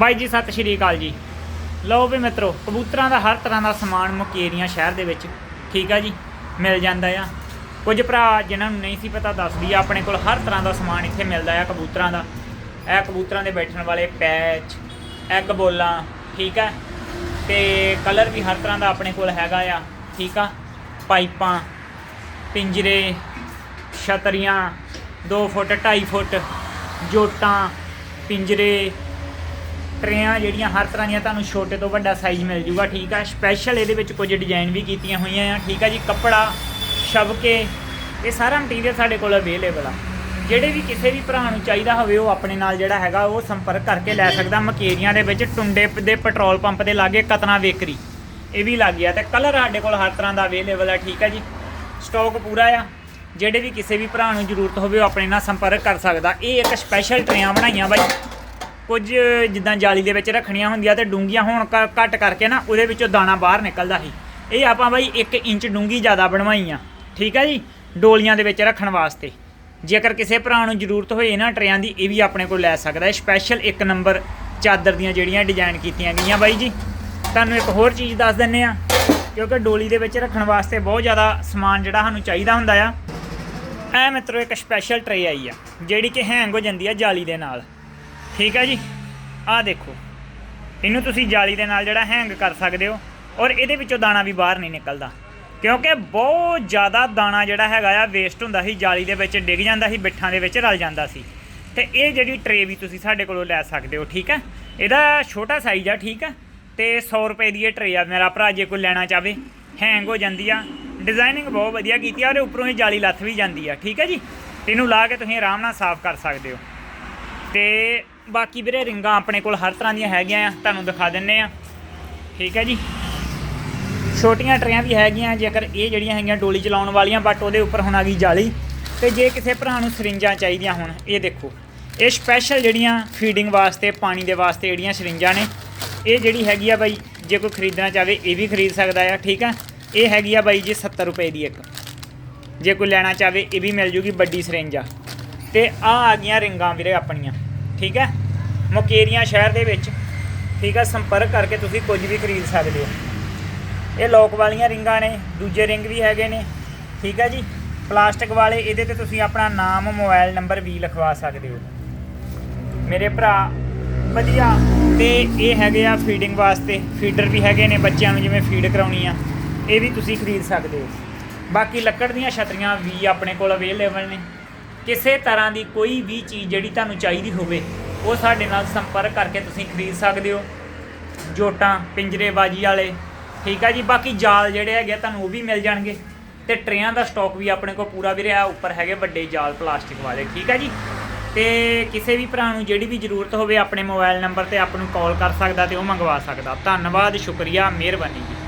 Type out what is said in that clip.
ਬਾਈ ਜੀ, ਸਤਿ ਸ਼੍ਰੀ ਅਕਾਲ ਜੀ। ਲਓ ਵੀ ਮਿੱਤਰੋ, ਕਬੂਤਰਾਂ ਦਾ ਹਰ ਤਰ੍ਹਾਂ ਦਾ ਸਮਾਨ ਮੁਕੇਰੀਆਂ ਸ਼ਹਿਰ ਦੇ ਵਿੱਚ, ਠੀਕ ਆ ਜੀ, ਮਿਲ ਜਾਂਦਾ ਆ। ਕੁਝ ਭਰਾ ਜਿਨ੍ਹਾਂ ਨੂੰ ਨਹੀਂ ਸੀ ਪਤਾ, ਦੱਸਦੀ ਆ, ਆਪਣੇ ਕੋਲ ਹਰ ਤਰ੍ਹਾਂ ਦਾ ਸਮਾਨ ਇੱਥੇ ਮਿਲਦਾ ਆ ਕਬੂਤਰਾਂ ਦਾ। ਇਹ ਕਬੂਤਰਾਂ ਦੇ ਬੈਠਣ ਵਾਲੇ ਪੈਚ, ਐਗ ਬੋਲਾਂ, ਠੀਕ ਆ। ਤੇ ਕਲਰ ਵੀ ਹਰ ਤਰ੍ਹਾਂ ਦਾ ਆਪਣੇ ਕੋਲ ਹੈਗਾ ਆ, ਠੀਕ ਆ। ਪਾਈਪਾਂ, ਪਿੰਜਰੇ, ਛਤਰੀਆਂ 2 ਫੁੱਟ 2.5 ਫੁੱਟ, ਜੋਟਾਂ, ਪਿੰਜਰੇ ਟਰੇਆਂ ਜਿਹੜੀਆਂ ਹਰ ਤਰ੍ਹਾਂ ਦੀਆਂ ਤੁਹਾਨੂੰ ਛੋਟੇ ਤੋਂ ਵੱਡਾ ਸਾਈਜ਼ ਮਿਲ ਜੂਗਾ, ਠੀਕ ਆ? ਸਪੈਸ਼ਲ ਇਹਦੇ ਵਿੱਚ ਕੁਝ ਡਿਜ਼ਾਈਨ ਵੀ ਕੀਤੀਆਂ ਹੋਈਆਂ ਆ, ਠੀਕ ਆ ਜੀ? ਕੱਪੜਾ ਸ਼ਬਕੇ ਇਹ ਸਾਰਾ ਮਟੀਰੀਅਲ ਸਾਡੇ ਕੋਲ ਅਵੇਲੇਬਲ ਆ। ਜਿਹੜੇ ਵੀ ਕਿਸੇ ਵੀ ਭਰਾ ਨੂੰ ਚਾਹੀਦਾ ਹੋਵੇ, ਉਹ ਆਪਣੇ ਨਾਲ ਜਿਹੜਾ ਹੈਗਾ, ਉਹ ਸੰਪਰਕ ਕਰਕੇ ਲੈ ਸਕਦਾ। ਮਕੇਰੀਆਂ ਦੇ ਵਿੱਚ ਟੁੰਡੇ ਦੇ ਪੈਟਰੋਲ ਪੰਪ ਦੇ ਲਾਗੇ ਕਤਨਾ ਵੇਕਰੀ ਇਹ ਵੀ ਲੱਗ ਗਿਆ। ਤੇ ਕਲਰ ਸਾਡੇ ਕੋਲ ਹਰ ਤਰ੍ਹਾਂ ਦਾ ਅਵੇਲੇਬਲ ਆ, ਠੀਕ ਆ ਜੀ? ਸਟਾਕ ਪੂਰਾ ਆ। ਜਿਹੜੇ ਵੀ ਕਿਸੇ ਵੀ ਭਰਾ ਨੂੰ ਜ਼ਰੂਰਤ ਹੋਵੇ, ਉਹ ਆਪਣੇ ਨਾਲ ਸੰਪਰਕ ਕਰ ਸਕਦਾ। ਇਹ ਇੱਕ ਸਪੈਸ਼ਲ ਟਰੇਆਂ ਬਣਾਈਆਂ ਬਾਈ। ਕੁਝ ਜਿੱਦਾਂ ਜਾਲੀ ਦੇ ਵਿੱਚ ਰੱਖਣੀਆਂ ਹੁੰਦੀਆਂ ਤੇ ਡੂੰਗੀਆਂ ਹੋਣ ਕ- ਘੱਟ ਕਰਕੇ ਨਾ ਉਹਦੇ ਵਿੱਚੋਂ ਦਾਣਾ ਬਾਹਰ ਨਿਕਲਦਾ ਸੀ। ਇਹ ਆਪਾਂ ਬਾਈ 1 ਇੰਚ ਡੂੰਗੀ ਜ਼ਿਆਦਾ ਬਣਵਾਈਆਂ, ਠੀਕ ਹੈ ਜੀ? ਡੋਲੀਆਂ ਦੇ ਵਿੱਚ ਰੱਖਣ ਵਾਸਤੇ। ਜੇਕਰ ਕਿਸੇ ਭਰਾ ਨੂੰ ਜ਼ਰੂਰਤ ਹੋਏ ਇਹਨਾਂ ਟਰੇਆਂ ਦੀ, ਇਹ ਵੀ ਆਪਣੇ ਕੋਲ ਲੈ ਸਕਦਾ ਹੈ। ਸਪੈਸ਼ਲ ਇੱਕ ਨੰਬਰ ਚਾਦਰ ਦੀਆਂ ਜਿਹੜੀਆਂ ਡਿਜ਼ਾਈਨ ਕੀਤੀਆਂ ਗਈਆਂ ਬਾਈ ਜੀ। ਤੁਹਾਨੂੰ ਇੱਕ ਹੋਰ ਚੀਜ਼ ਦੱਸ ਦਿੰਨੇ ਆ, ਕਿਉਂਕਿ ਡੋਲੀ ਦੇ ਵਿੱਚ ਰੱਖਣ ਵਾਸਤੇ ਬਹੁਤ ਜ਼ਿਆਦਾ ਸਮਾਨ ਜਿਹੜਾ ਸਾਨੂੰ ਚਾਹੀਦਾ ਹੁੰਦਾ ਆ। ਐ ਮਿੱਤਰੋ, ਇੱਕ ਸਪੈਸ਼ਲ ਟਰੇ ਆਈ ਆ, ਜਿਹੜੀ ਕਿ ਹੈਂਗ ਹੋ ਜਾਂਦੀ ਆ ਜਾਲੀ ਦੇ ਨਾਲ। ਠੀਕ ਹੈ ਜੀ? ਆਹ ਦੇਖੋ। ਇਹਨੂੰ ਤੁਸੀਂ ਜਾਲੀ ਦੇ ਨਾਲ ਜਿਹੜਾ ਹੈਂਗ ਕਰ ਸਕਦੇ ਹੋ ਔਰ ਇਹਦੇ ਵਿੱਚੋਂ ਦਾਣਾ ਵੀ ਬਾਹਰ ਨਹੀਂ ਨਿਕਲਦਾ। ਕਿਉਂਕਿ ਬਹੁਤ ਜ਼ਿਆਦਾ ਦਾਣਾ ਜਿਹੜਾ ਹੈਗਾ ਆ ਵੇਸਟ ਹੁੰਦਾ ਸੀ, ਜਾਲੀ ਦੇ ਵਿੱਚ ਡਿੱਗ ਜਾਂਦਾ ਸੀ, ਬਿੱਠਾਂ ਦੇ ਵਿੱਚ ਰਲ ਜਾਂਦਾ ਸੀ। ਤੇ ਇਹ ਜਿਹੜੀ ਟਰੇ ਵੀ ਤੁਸੀਂ ਸਾਡੇ ਕੋਲੋਂ ਲੈ ਸਕਦੇ ਹੋ, ਠੀਕ ਹੈ ਇਹਦਾ ਛੋਟਾ ਸਾਈਜ਼ ਆ, ਠੀਕ ਹੈ ਤੇ 100 ਰੁਪਏ ਦੀ ਇਹ ਟਰੇ ਆ, ਮੇਰਾ ਭਰਾ ਜੇ ਕੋਈ ਲੈਣਾ ਚਾਵੇ ਹੈਂਗ ਹੋ ਜਾਂਦੀ ਆ। ਡਿਜ਼ਾਈਨਿੰਗ ਬਹੁਤ ਵਧੀਆ ਕੀਤੀ ਆ, ਉਹਦੇ ਉੱਪਰੋਂ ਹੀ ਜਾਲੀ ਲੱਥ ਵੀ ਜਾਂਦੀ ਆ, ਠੀਕ ਹੈ ਜੀ? ਇਹਨੂੰ ਲਾ ਕੇ ਤੁਸੀਂ ਆਰਾਮ ਨਾਲ ਸਾਫ਼ ਕਰ ਸਕਦੇ ਹੋ। ਤੇ ਬਾਕੀ ਵੀਰੇ ਰਿੰਗਾਂ ਆਪਣੇ ਕੋਲ ਹਰ ਤਰ੍ਹਾਂ ਦੀਆਂ ਹੈਗੀਆਂ ਆ, ਤੁਹਾਨੂੰ ਦਿਖਾ ਦਿੰਨੇ ਆ। ਠੀਕ ਹੈ ਜੀ। ਛੋਟੀਆਂ ਟਰੇਆਂ ਵੀ ਹੈਗੀਆਂ, ਜੇਕਰ ਇਹ ਜਿਹੜੀਆਂ ਹੈਗੀਆਂ ਡੋਲੀ ਚਲਾਉਣ ਵਾਲੀਆਂ ਬਟ ਉਹਦੇ ਉੱਪਰ ਹੁਣ ਆ ਗਈ ਜਾਲੀ। ਤੇ ਜੇ ਕਿਸੇ ਭਰਾ ਨੂੰ ਸਰਿੰਜਾਂ ਚਾਹੀਦੀਆਂ ਹੁਣ, ਇਹ ਦੇਖੋ। ਇਹ ਸਪੈਸ਼ਲ ਜਿਹੜੀਆਂ ਫੀਡਿੰਗ ਵਾਸਤੇ, ਪਾਣੀ ਦੇ ਵਾਸਤੇ ਜਿਹੜੀਆਂ ਸਰਿੰਜਾਂ ਨੇ, ਇਹ ਜਿਹੜੀ ਹੈਗੀ ਆ ਬਾਈ, ਜੇ ਕੋਈ ਖਰੀਦਣਾ ਚਾਹਵੇ, ਇਹ ਵੀ ਖਰੀਦ ਸਕਦਾ ਆ, ਠੀਕ ਆ। ਇਹ ਹੈਗੀ ਆ ਬਾਈ ਜੀ 70 ਰੁਪਏ ਦੀ ਇੱਕ। ਜੇ ਕੋਈ ਲੈਣਾ ਚਾਹਵੇ, ਇਹ ਵੀ ਮਿਲ ਜੂਗੀ ਵੱਡੀ ਸਰਿੰਜ ਆ। ਤੇ ਆ ਆ ਗਈਆਂ ਰਿੰਗਾਂ ਵੀਰੇ ਆਪਣੀਆਂ, ਠੀਕ ਹੈ ਮੁਕੇਰੀਆਂ ਸ਼ਹਿਰ ਦੇ ਵਿੱਚ, ਠੀਕ ਆ, ਸੰਪਰਕ ਕਰਕੇ ਤੁਸੀਂ ਕੁਝ ਵੀ ਖਰੀਦ ਸਕਦੇ ਹੋ। ਇਹ ਲੋਕ ਵਾਲੀਆਂ ਰਿੰਗਾਂ ਨੇ, ਦੂਜੇ ਰਿੰਗ ਵੀ ਹੈਗੇ ਨੇ, ਠੀਕ ਹੈ ਜੀ। ਪਲਾਸਟਿਕ ਵਾਲੇ, ਇਹਦੇ ਤੇ ਤੁਸੀਂ ਆਪਣਾ ਨਾਮ, ਮੋਬਾਈਲ ਨੰਬਰ ਵੀ ਲਿਖਵਾ ਸਕਦੇ ਹੋ। ਮੇਰੇ ਭਰਾ, ਵਧੀਆ। ਤੇ ਇਹ ਹੈਗੇ ਆ ਫੀਡਿੰਗ ਵਾਸਤੇ ਫੀਡਰ ਵੀ ਹੈਗੇ ਨੇ ਬੱਚਿਆਂ ਨੂੰ ਜਿਵੇਂ ਫੀਡ ਕਰਾਉਣੀ ਆ ਇਹ ਵੀ ਤੁਸੀਂ ਖਰੀਦ ਸਕਦੇ ਹੋ। ਬਾਕੀ ਲੱਕੜ ਦੀਆਂ ਛਤਰੀਆਂ ਵੀ ਆਪਣੇ ਕੋਲ ਅਵੇਲੇਬਲ ਨੇ। ਕਿਸੇ ਤਰ੍ਹਾਂ ਦੀ ਕੋਈ ਵੀ ਚੀਜ਼ ਜਿਹੜੀ ਤੁਹਾਨੂੰ ਚਾਹੀਦੀ ਹੋਵੇ ਉਹ ਸਾਡੇ ਨਾਲ ਸੰਪਰਕ ਕਰਕੇ ਤੁਸੀਂ ਖਰੀਦ ਸਕਦੇ ਹੋ। ਜੋਟਾਂ ਪਿੰਜਰੇਬਾਜ਼ੀ ਵਾਲੇ ਠੀਕ ਆ ਜੀ? ਬਾਕੀ ਜਾਲ ਜਿਹੜੇ ਹੈਗੇ ਆ, ਤੁਹਾਨੂੰ ਉਹ ਵੀ ਮਿਲ ਜਾਣਗੇ। ਤੇ ਟਰੇਆਂ ਦਾ ਸਟਾਕ ਵੀ ਆਪਣੇ ਕੋਲ ਪੂਰਾ ਵੀ ਰਿਹਾ ਉੱਪਰ ਹੈਗੇ ਵੱਡੇ ਜਾਲ ਪਲਾਸਟਿਕ ਵਾਲੇ ਠੀਕ ਆ ਜੀ? ਤੇ ਕਿਸੇ ਵੀ ਭਰਾ ਨੂੰ ਜਿਹੜੀ ਵੀ ਜ਼ਰੂਰਤ ਹੋਵੇ ਆਪਣੇ ਮੋਬਾਈਲ ਨੰਬਰ ਤੇ ਆਪ ਨੂੰ ਕਾਲ ਕਰ ਸਕਦਾ ਤੇ ਉਹ ਮੰਗਵਾ ਸਕਦਾ। ਧੰਨਵਾਦ ਸ਼ੁਕਰੀਆ ਮਿਹਰਬਾਨੀ ਜੀ।